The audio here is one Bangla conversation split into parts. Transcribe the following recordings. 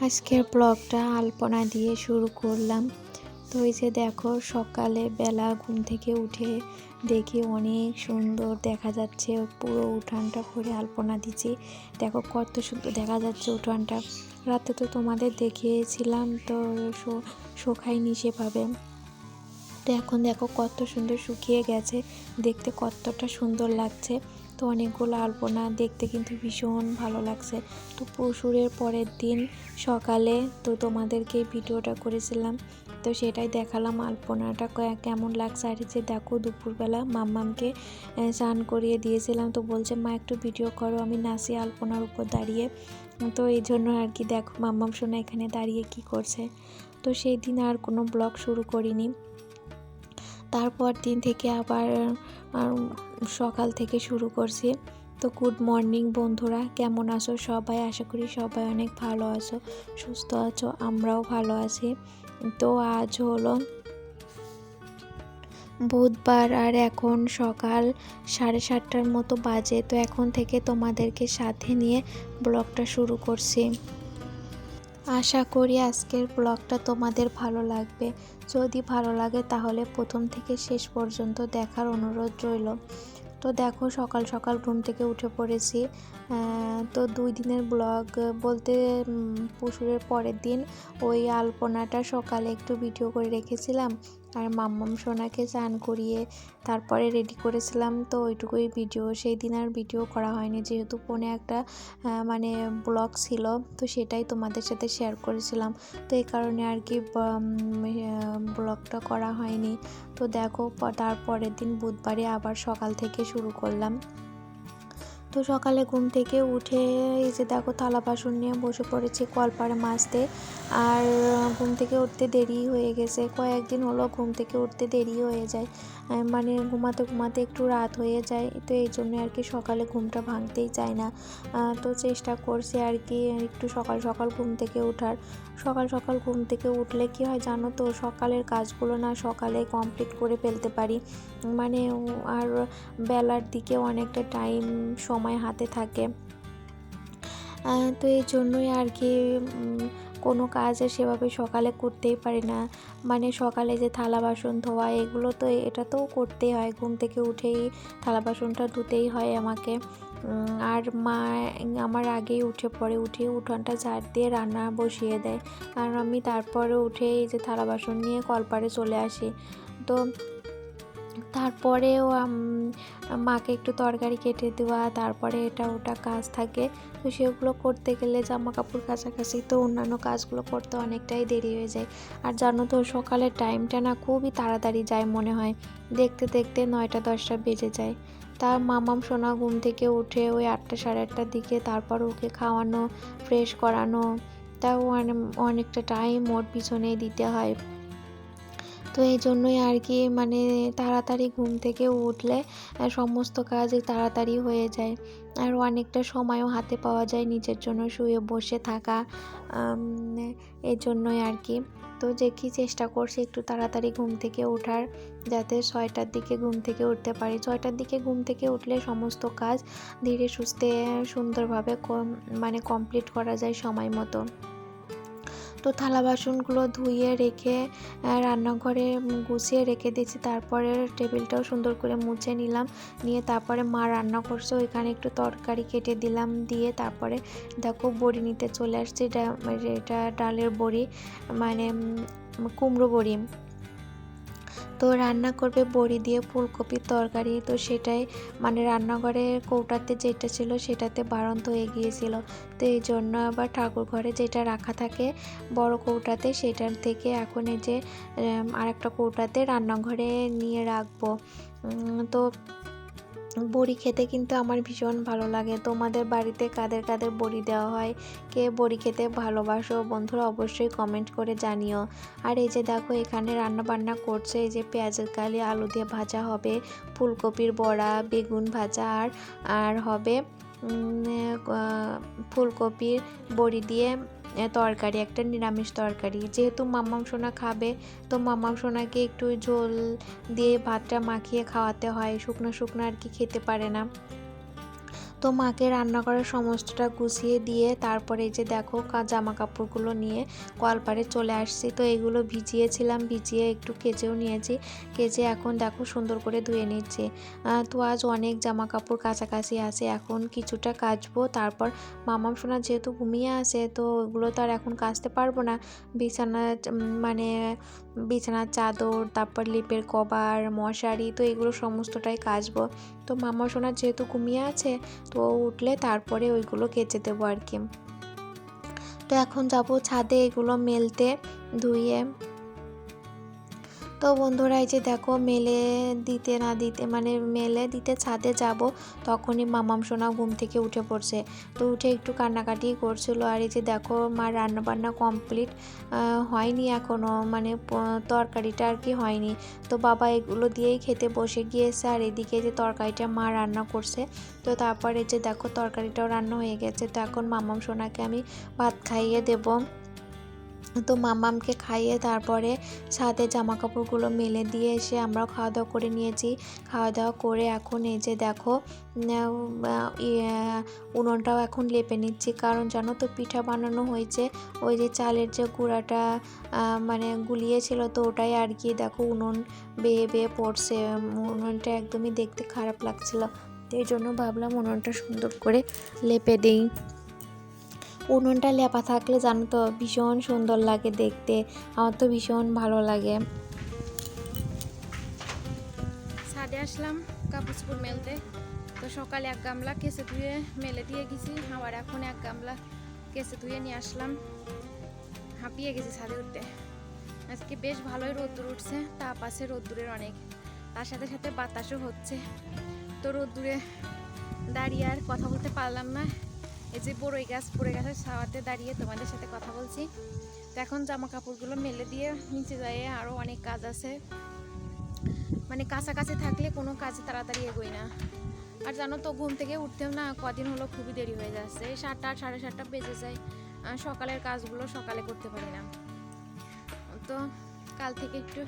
আজকের ব্লগটা আলপনা দিয়ে শুরু করলাম। তো এই যে দেখো, সকালে বেলা ঘুম থেকে উঠে দেখি অনেক সুন্দর দেখা যাচ্ছে। পুরো উঠানটা করে আলপনা দিচ্ছি। দেখো কত সুন্দর দেখা যাচ্ছে উঠানটা। রাতে তো তোমাদের দেখিয়েছিলাম, তো শো- শোকায়নি সেভাবে। তো এখন দেখো কত সুন্দর শুকিয়ে গেছে। দেখতে কতটা সুন্দর লাগছে। তো অনেকগুলো আলপনা দেখতে কিন্তু ভীষণ ভালো লাগছে। তো পশুরের পরের দিন সকালে তো তোমাদেরকে ভিডিওটা করেছিলাম। তো সেটাই দেখালাম আলপনাটা কেমন লাগছে। আর যে দেখো দুপুরবেলা মাম্মামকে স্নান করিয়ে দিয়েছিলাম। তো বলছে, মা, একটু ভিডিও করো। আমি নাচি আলপনার উপর দাঁড়িয়ে। তো এই জন্য আর কি দেখো মাম্মাম শোনা এখানে দাঁড়িয়ে কি করছে। তো সেই দিন আর কোনো ব্লগ শুরু করিনি। তারপর দিন থেকে আবার সকাল থেকে শুরু করছি। তো গুড মর্নিং বন্ধুরা, কেমন আছো সবাই? আশা করি সবাই অনেক ভালো আছো, সুস্থ আছো, আমরাও ভালো আছি। তো আজ হলো বুধবার আর এখন সকাল সাড়ে সাতটার মতো বাজে। তো এখন থেকে তোমাদেরকে সাথে নিয়ে ব্লগটা শুরু করছি। আশা করি আজকের ব্লগটা তোমাদের ভালো লাগবে। যদি ভালো লাগে তাহলে প্রথম থেকে শেষ পর্যন্ত দেখার অনুরোধ রইল। তো দেখো, সকাল সকাল ঘুম থেকে উঠে পড়েছি। তো দুই দিনের ব্লগ বলতে পুষুরের পরের দিন ওই আলপনাটা সকালে একটু ভিডিও করে রেখেছিলাম। আর মাম্মাম সোনাকে চান করিয়ে তারপরে রেডি করেছিলাম। তো ওইটুকুই ভিডিও সেই দিন আর ভিডিও করা হয়নি। যেহেতু ফোনে একটা মানে ব্লগ ছিল, তো সেটাই তোমাদের সাথে শেয়ার করেছিলাম। তো এই কারণে আর কি ব্লগটা করা হয়নি। তো দেখো তারপরের দিন বুধবারে আবার সকাল থেকে শুরু করলাম। তো সকালে ঘুম থেকে উঠে এই যে দেখো থালা বাসন নিয়ে বসে পড়েছি কলপাড়ে মাজতে। আর ঘুম থেকে উঠতে দেরি হয়ে গেছে। কয়েকদিন হলো ঘুম থেকে উঠতে দেরি হয়ে যায়। মানে ঘুমাতে ঘুমাতে একটু রাত হয়ে যায়। তো এই জন্য আর কি সকালে ঘুমটা ভাঙতেই চায় না। তো চেষ্টা করছি আর কি একটু সকাল সকাল ঘুম থেকে ওঠার সকাল সকাল ঘুম থেকে উঠলে কি হয় জানো তো? সকালের কাজগুলো না সকালে কমপ্লিট করে ফেলতে পারি। মানে আর বেলার দিকে অনেকটা টাইম সময় হাতে থাকে। তো এই জন্যই আর কি কোনো কাজ সেভাবে সকালে করতেই পারি না। মানে সকালে যে থালা বাসন ধোয়া, এগুলো তো, এটা তো করতেই হয়। ঘুম থেকে উঠেই থালা বাসনটা ধুতেই হয় আমাকে। আর মা আমার আগেই উঠে পড়ে, উঠে উঠানটা ঝাড় দিয়ে রান্না বসিয়ে দেয়। আর আমি তারপরে উঠে এই যে থালা বাসন নিয়ে কলপারে চলে আসি। তো তারপরেও মাকে একটু তরকারি কেটে দেওয়া, তারপরে এটা ওটা কাজ থাকে। তো সেগুলো করতে গেলে জামা কাপড় কাছাকাছি, তো অন্যান্য কাজগুলো করতে অনেকটাই দেরি হয়ে যায়। আর জানো তো, সকালের টাইমটা না খুবই তাড়াতাড়ি যায় মনে হয়। দেখতে দেখতে নয়টা দশটা বেজে যায়। তার মামাম সোনা ঘুম থেকে উঠে ওই আটটা সাড়ে আটটার দিকে তারপর ওকে খাওয়ানো ফ্রেশ করানো। তাও অনেকটা টাইম ওর পিছনেই দিতে হয়। তো এই জন্যই আর কি মানে তাড়াতাড়ি ঘুম থেকে উঠলে সমস্ত কাজ তাড়াতাড়ি হয়ে যায়। আর অনেকটা সময়ও হাতে পাওয়া যায় নিজের জন্য শুয়ে বসে থাকা এই জন্যই আর কি। তো দেখি চেষ্টা করছি একটু তাড়াতাড়ি ঘুম থেকে ওঠার, যাতে ছয়টার দিকে ঘুম থেকে উঠতে পারি। ছয়টার দিকে ঘুম থেকে উঠলে সমস্ত কাজ ধীরে সুস্থে, সুন্দরভাবে মানে কমপ্লিট করা যায় সময় মতো। তো থালা বাসনগুলো ধুয়ে রেখে রান্নাঘরে গুছিয়ে রেখে দিয়েছি। তারপরে টেবিলটাও সুন্দর করে মুছে নিলাম। নিয়ে তারপরে মা রান্না করছে। ওইখানে একটু তরকারি কেটে দিলাম দিয়ে তারপরে দেখো বড়ি নিতে চলে আসছি। এটা ডালের বড়ি মানে কুমড়ো বড়ি। তো রান্না করবে বড়ি দিয়ে ফুলকপির তরকারি। তো সেটাই মানে রান্নাঘরের কৌটাতে যেটা ছিল সেটাতে বারন্ত হয়ে গিয়েছিল। তো এই জন্য আবার ঠাকুর ঘরে যেটা রাখা থাকে বড় কৌটাতে সেটার থেকে এখন এই যে আর আরেকটা কৌটাতে রান্নাঘরে নিয়ে রাখব। তো বড়ি খেতে কিন্তু আমার ভীষণ ভালো লাগে। তোমাদের বাড়িতে কাদের কাদের বড়ি দেওয়া হয়? কে বড়ি খেতে ভালোবাসো? বন্ধুরা অবশ্যই কমেন্ট করে জানিও। আর এই যে দেখো, এখানে রান্না বান্না করছে। এই যে পেঁয়াজের কালি, আলু দিয়ে ভাজা হবে, ফুলকপির বড়া, বেগুন ভাজা, আর আর হবে ফুলকপির বড়ি দিয়ে তরকারি, একটা নিরামিষ তরকারি। যেহেতু মাম্মাম সোনা খাবে, তো মাম্মাম সোনাকে একটু ঝোল দিয়ে ভাতটা মাখিয়ে খাওয়াতে হয়, শুকনো শুকনো আর কি খেতে পারে না। তো মাকে রান্না করার সমস্তটা গুছিয়ে দিয়ে তারপরে যে দেখো জামা কাপড়গুলো নিয়ে কলপারে চলে আসছি। তো এগুলো ভিজিয়েছিলাম, ভিজিয়ে একটু কেচেও নিয়েছি। কেচে এখন দেখো সুন্দর করে ধুয়ে নিচ্ছি। তো আজ অনেক জামা কাপড় কাছাকাছি আছে, এখন কিছুটা কাচবো। তারপর মামাম সোনা যেহেতু ঘুমিয়ে আছে, তো ওগুলো তো আর এখন কাচতে পারব না। বিছানা মানে বিছানার চাদর, তারপর লিপের কভার, মশারি, তো এগুলো সমস্তটাই কাচবো। তো মামা সোনার যেহেতু ঘুমিয়ে আছে, তো উঠলে তারপরে ওইগুলো কেচে দেবো আর কি। তো এখন যাব ছাদে এগুলো মেলতে, ধুয়ে তো বন্ধুরা, এই যে দেখো, মেলে দিতে না দিতে মানে মেলে দিতে ছাদে যাব, তখনই মামাম সোনা ঘুম থেকে উঠে পড়ছে। তো উঠে একটু কান্নাকাটি করছিল, আর এই যে দেখো, মার রান্না বান্না কমপ্লিট হয়নি এখনও মানে তরকারিটা আর কি হয়নি। তো বাবা এগুলো দিয়েই খেতে বসে গিয়েছে, আর এদিকে যে তরকারিটা মা রান্না করছে, তো তারপরে যে দেখো, তরকারিটাও রান্না হয়ে গেছে, তো এখন মামাম সোনাকে আমি ভাত খাইয়ে দেবো। তো মামামকে খাইয়ে তারপরে ছাদে জামা কাপড়গুলো মেলে দিয়ে এসে আমরাও খাওয়া দাওয়া করে নিয়েছি। খাওয়া দাওয়া করে এখন এই যে দেখো ইয়ে, উনুনটাও এখন লেপে নিচ্ছি। কারণ জানো তো পিঠা বানানো হয়েছে ওই যে চালের যে গুঁড়াটা মানে গুলিয়েছিল তো ওটাই আর কি দেখো উনুন বেয়ে বেয়ে পড়ছে। উনুনটা একদমই দেখতে খারাপ লাগছিল। এই জন্য ভাবলাম উনুনটা সুন্দর করে লেপে দিই। উনুনটা লেপা থাকলে জানো তো ভীষণ সুন্দর লাগে দেখতে। আমার তো ভীষণ ভালো লাগে। ছাদে আসলাম কাপড় মেলতে। তো সকালে এক গামলা কেসে ধুয়ে মেলে দিয়ে গেছি, আবার এখন এক গামলা কেসে ধুয়ে নিয়ে আসলাম। হাঁপিয়ে গেছি ছাদে উঠতে। আজকে বেশ ভালোই রোদ্দুর উঠছে, তাপ আছে রোদ্দুরের অনেক। তার সাথে সাথে বাতাসও হচ্ছে। তো রোদ্দুরে দাঁড়িয়ে আর কথা বলতে পারলাম না। এই যে বড়ই গাছ পড়ে গাছের সাওয়াতে দাঁড়িয়ে তোমাদের সাথে কথা বলছি। তো এখন জামা কাপড়গুলো মেলে দিয়ে নিচে যাই আরও অনেক কাজ আছে। মানে কাছাকাছি থাকলে কোনো কাজে তাড়াতাড়ি এগোই না। আর জানো তো, ঘুম থেকে উঠতেও না কদিন হলো খুবই দেরি হয়ে যাচ্ছে। সাতটা, সাড়ে সাতটা বেজে যায়। সকালের কাজগুলো সকালে করতে পারি না। তো কাল থেকে একটু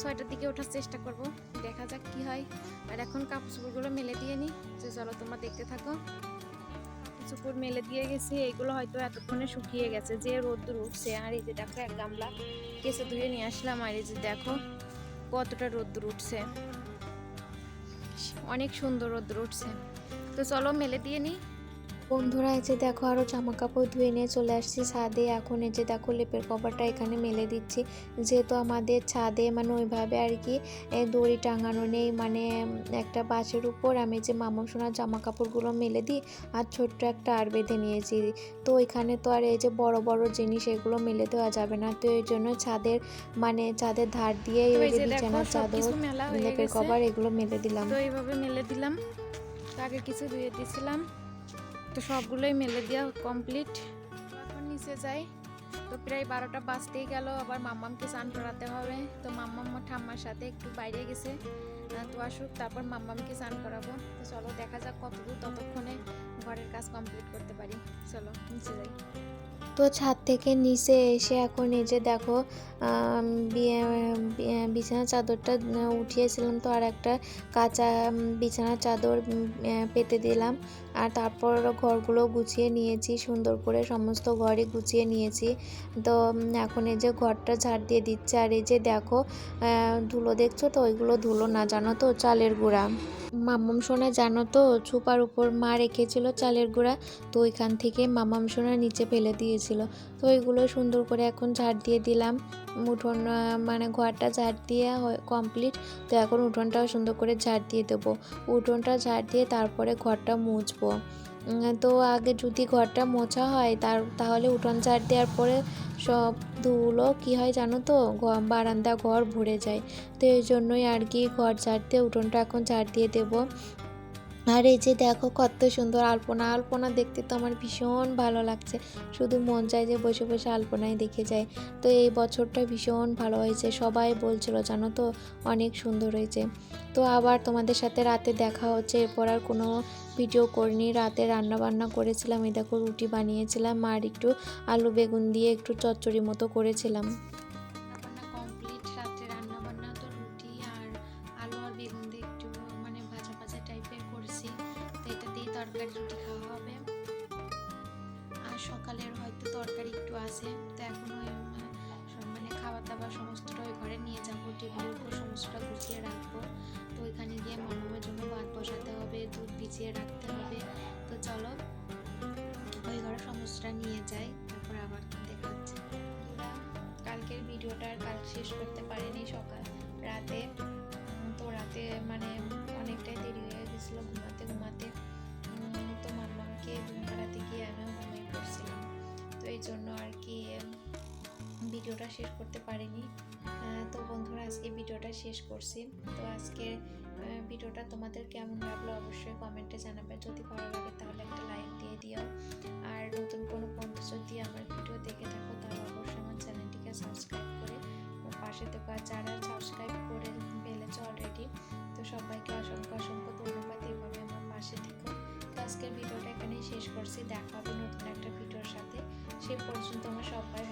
ছয়টার দিকে ওঠার চেষ্টা করব। দেখা যাক কি হয়। আর এখন কাপড় চোপড়গুলো মেলে দিয়ে নিই যে চলো তোমরা দেখতে থাকো। চুপুর মেলে দিয়ে গেছে এইগুলো হয়তো এতক্ষণে শুকিয়ে গেছে যে রোদ্দুর উঠছে। আর এই যে দেখো, এক গামলা কেসে ধুয়ে নিয়ে আসলাম। আর এই যে দেখো, কতটা রোদ্দুর উঠছে। অনেক সুন্দর রোদ্দুর উঠছে। তো চলো, মেলে দিয়ে নিই। বন্ধুরা এই যে দেখো আরও জামা কাপড় ধুয়ে নিয়ে চলে আসছি ছাদে। এখন এই যে দেখো লেপের কভারটা এখানে মেলে দিচ্ছি। যেহেতু আমাদের ছাদে মানে ওইভাবে আর কি দড়ি টাঙানো নেই মানে একটা বাঁশের উপর আমি যে মামা সোনার জামা কাপড়গুলো মেলে দিই আর ছোট্ট একটা আর বেঁধে নিয়েছি। তো ওইখানে তো আর এই যে বড় বড় জিনিস এগুলো মেলে দেওয়া যাবে না। তো এই জন্য ছাদের মানে ছাদের ধার দিয়ে ওই যে যে বিছানার চাদর লেপের কভার এগুলো মেলে দিলাম। তো এইভাবে মেলে দিলাম। আগে কিছু ধুয়ে দিয়েছিলাম তো সবগুলোই মেলে দেওয়া কমপ্লিট এখন নিচে যাই। তো প্রায় বারোটা বাজতেই গেল, আবার মাম্মামকে চান করাতে হবে। তো মাম্মাম ঠাম্মার সাথে একটু বাইরে গেছে। তো আসুক, তারপর মাম্মামকে চান করাবো। তো চলো, দেখা যাক কতদূর ততক্ষণে ঘরের কাজ কমপ্লিট করতে পারি। চলো, নিচে যাই। তো ছাদ থেকে নিচে এসে এখন এই যে দেখো বিছানার চাদরটা উঠিয়েছিলাম তো আর একটা কাঁচা বিছানার চাদর পেতে দিলাম। আর তারপর ঘরগুলো গুছিয়ে নিয়েছি, সুন্দর করে সমস্ত ঘরে গুছিয়ে নিয়েছি। তো এখন এই যে ঘরটা ঝাড় দিয়ে দিচ্ছে আর এই যে দেখো ধুলো দেখছ তো? ওইগুলো ধুলো না, জানো তো? চালের গুঁড়া। মাম্মাম সোনা, জানো তো? ছুপার উপর মা রেখেছিল চালের গুঁড়া। তো ওইখান থেকে মামাম সোনা নিচে ফেলে দিয়েছিল। তো ওইগুলো সুন্দর করে এখন ঝাড় দিয়ে দিলাম। উঠোন মানে ঘরটা ঝাড় দিয়ে কমপ্লিট তো এখন উঠোনটাও সুন্দর করে ঝাড় দিয়ে দেবো। উঠোনটা ঝাড় দিয়ে তারপরে ঘরটা মুছবো। তো আগে যদি ঘরটা মোছা হয়, তার, তাহলে উঠোন ঝাড় দেওয়ার পরে সব ধুলো কী হয় জানো তো? বারান্দা ঘর ভরে যায়। তো এই জন্যই আর কি ঘর ঝাড় দিয়ে, উঠোনটা এখন ঝাড় দিয়ে দেবো। আর এই যে দেখো কত সুন্দর আলপনা। আলপনা দেখতে তো আমার ভীষণ ভালো লাগছে। শুধু মন চায় যে বসে বসে আলপনায় দেখে যায় তো এই বছরটা ভীষণ ভালো হয়েছে। সবাই বলছিল, জানো তো, অনেক সুন্দর হয়েছে। তো আবার তোমাদের সাথে রাতে দেখা হচ্ছে। এরপর আর কোনো ভিডিও করিনি। রাতে রান্না বান্না করেছিলাম। এই দেখো রুটি বানিয়েছিলাম। আর একটু আলু বেগুন দিয়ে একটু চচ্চড়ি মতো করেছিলাম। দুধ রাখতে হবে। তো চলো ওই ঘরে সমস্তটা নিয়ে যাই তারপর আবার দেখা হচ্ছে কালকের ভিডিওটা কাল শেষ করতে পারিনি সকাল রাতে। তো রাতে মানে অনেকটাই দেরি হয়ে গেছিল ঘুমাতে ঘুমাতে। তো মামাকে ঘুম পাড়াতে গিয়ে আমিও ঘুমিয়ে পড়ছিলাম। তো এই জন্য আর কি ভিডিওটা শেষ করতে পারিনি। তো বন্ধুরা আজকে ভিডিওটা শেষ করছি। তো আজকের আহ, ভিডিওটা তোমাদের কেমন লাগল অবশ্যই কমেন্টে জানাবে। যদি ভালো লাগে তাহলে একটা লাইক দিয়ে দিও। আর নতুন কোনো বন্ধু যদি আমার ভিডিও দেখে থাকো, তাহলে অবশ্যই আমার চ্যানেলটিকে সাবস্ক্রাইব করে পাশে থেকো। যারা সাবস্ক্রাইব করে ফেলেছো অলরেডি তো সবাইকে অসংখ্য অসংখ্য ধন্যবাদ এইভাবে আমার পাশে থেকো। তো আজকের ভিডিওটা এখানেই শেষ করছি। দেখা হবে নতুন একটা ভিডিওর সাথে। সে পর্যন্ত আমার সবাই